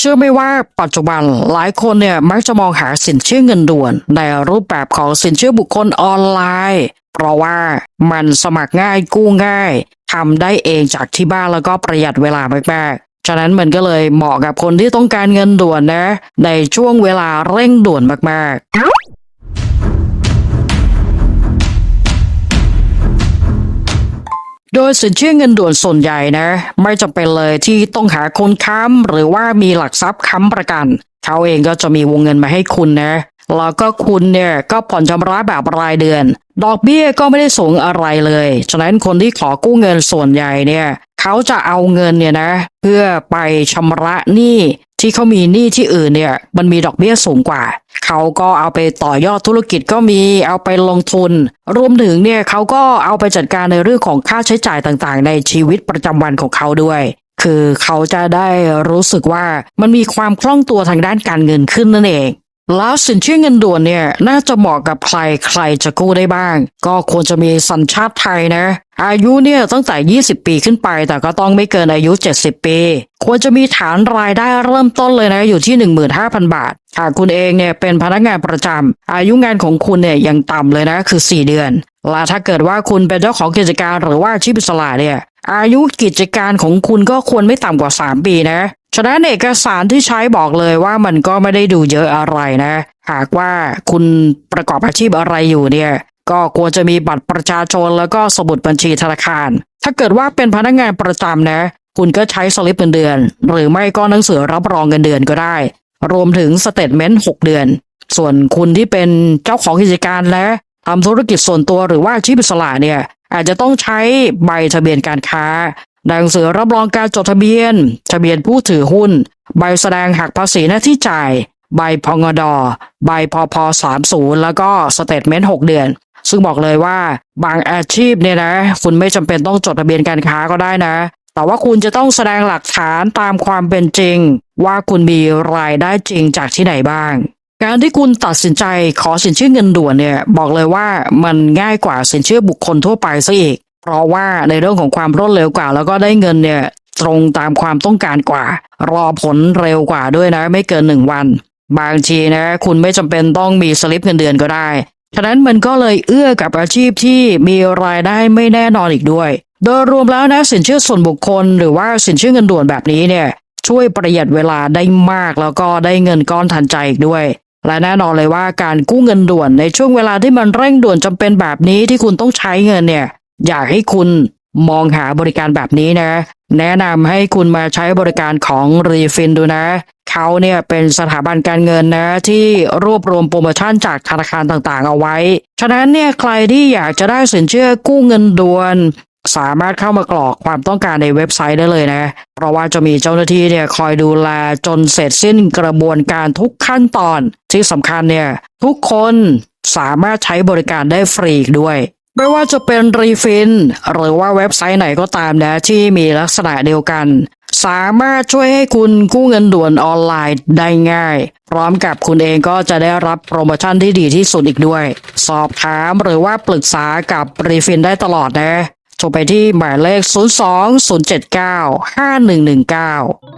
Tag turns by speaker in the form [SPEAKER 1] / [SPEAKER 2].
[SPEAKER 1] เชื่อไหม่ว่าปัจจุบันหลายคนเนี่ยมักจะมองหาสินเชื่อเงินด่วน ในรูปแบบของสินเชื่อบุคคลออนไลน์ เพราะว่ามันสมัครง่ายกู้ง่ายทำได้เองจากที่บ้านแล้วก็ประหยัดเวลามากๆ ฉะนั้นมันก็เลยเหมาะกับคนที่ต้องการเงินด่วนนะ ในช่วงเวลาเร่งด่วนมากๆ โดยสินเชื่อเงินด่วนส่วนใหญ่นะ ไม่จำเป็นเลยที่ต้องหาคนค้ำหรือว่ามีหลักทรัพย์ค้ำประกัน เขาเองก็จะมีวงเงินมาให้คุณนะแล้วก็คุณเนี่ยก็ผ่อนชำระแบบรายเดือน ดอกเบี้ยก็ไม่ได้สูงอะไรเลย ฉะนั้นคนที่ขอกู้เงินส่วนใหญ่เนี่ย เขาจะเอาเงินเนี่ยนะ เพื่อไปชำระหนี้ ที่เขามีหนี้ที่อื่นเนี่ย มันมีดอกเบี้ยสูงกว่า เขาก็เอาไปต่อยอดธุรกิจก็มีเอาไปลงทุน รวมถึงเนี่ยเขาก็เอาไปจัดการในเรื่องของค่าใช้จ่ายต่างๆ ในชีวิตประจำวันของเขาด้วย คือเขาจะได้รู้สึกว่ามันมีความคล่องตัวทางด้านการเงินขึ้นนั่นเอง แล้วสินเชื่อเงินด่วนเนี่ย น่าจะเหมาะกับใครใครจะกู้ได้บ้าง ก็ควรจะมีสัญชาติไทยนะ อายุเนี่ยตั้งแต่ 20 ปีขึ้นไป แต่ก็ต้องไม่เกินอายุ 70 ปี ควรจะมีฐานรายได้เริ่มต้นเลยนะ อยู่ที่ 15,000 บาท หากคุณเองเนี่ยเป็นพนักงานประจำอายุงานของคุณเนี่ยยังต่ำเลยนะคือ 4 เดือน และถ้าเกิดว่าคุณเป็นเจ้าของกิจการหรือว่าชีพอิสระเนี่ยอายุกิจการของคุณก็ควรไม่ต่ำกว่า 3 ปีนะฉะนั้นเอกสารที่ใช้บอกเลยว่ามันก็ไม่ได้ดูเยอะอะไรนะ หากว่าคุณประกอบอาชีพอะไรอยู่เนี่ยก็ควรจะมีบัตรประชาชนแล้วก็สมุดบัญชีธนาคาร ถ้าเกิดว่าเป็นพนักงานประจำนะ คุณก็ใช้สลิปเงินเดือน หรือไม่ก็หนังสือรับรองเงินเดือนก็ได้ รวมถึงสเตทเมนต์6เดือน ส่วนคุณที่เป็นเจ้าของกิจการและทำธุรกิจส่วนตัวหรือว่าอาชีพอิสระเนี่ยอาจจะต้องใช้ใบทะเบียนการค้า หนังสือรับรองการจดทะเบียน ทะเบียนผู้ถือหุ้น ใบแสดงหักภาษีหน้าที่จ่าย ใบพงดอใบพพ30แล้วก็สเตทเมนต์6เดือน ซึ่งบอกเลยว่าบางอาชีพเนี่ยนะ คุณไม่จำเป็นต้องจดทะเบียนการค้าก็ได้นะ แต่ว่าคุณจะต้องแสดงหลักฐานตามความเป็นจริง ว่าคุณมีรายได้จริงจากที่ไหนบ้างการที่คุณตัดสินใจขอสินเชื่อเงินด่วนเนี่ยบอกเลยว่ามันง่ายกว่าสินเชื่อบุคคลทั่วไปซะอีก เพราะว่าในเรื่องของความรวดเร็วกว่า แล้วก็ได้เงินเนี่ยตรงตามความต้องการกว่า รอผลเร็วกว่าด้วยนะ ไม่เกินหนึ่งวัน บางทีนะ คุณไม่จำเป็นต้องมีสลิปเงินเดือนก็ได้ ฉะนั้นมันก็เลยเอื้อกับอาชีพที่มีรายได้ไม่แน่นอนอีกด้วย โดยรวมแล้วนะสินเชื่อส่วนบุคคล หรือว่าสินเชื่อเงินด่วนแบบนี้เนี่ยช่วยประหยัดเวลาได้มากแล้วก็ได้เงินก้อนทันใจอีกด้วย และแน่นอนเลยว่าการกู้เงินด่วนในช่วงเวลาที่มันเร่งด่วนจำเป็นแบบนี้ที่คุณต้องใช้เงินเนี่ย อยากให้คุณมองหาบริการแบบนี้นะ แนะนำให้คุณมาใช้บริการของรีฟินดูนะ เขาเนี่ยเป็นสถาบันการเงินนะ ที่รวบรวมโปรโมชั่นจากธนาคารต่างๆ เอาไว้ ฉะนั้นเนี่ยใครที่อยากจะได้สินเชื่อกู้เงินด่วน สามารถเข้ามากรอกความต้องการในเว็บไซต์ได้เลยนะ เพราะว่าจะมีเจ้าหน้าที่เนี่ยคอยดูแลจนเสร็จสิ้นกระบวนการทุกขั้นตอน ที่สำคัญเนี่ยทุกคนสามารถใช้บริการได้ฟรีด้วย ไม่ว่าจะเป็นรีฟินหรือว่าเว็บไซต์ไหนก็ตามนะที่มีลักษณะเดียวกัน สามารถช่วยให้คุณกู้เงินด่วนออนไลน์ได้ง่าย พร้อมกับคุณเองก็จะได้รับโปรโมชั่นที่ดีที่สุดอีกด้วย สอบถามหรือว่าปรึกษากับรีฟินได้ตลอดนะโทรไปที่หมายเลข 02 079 5119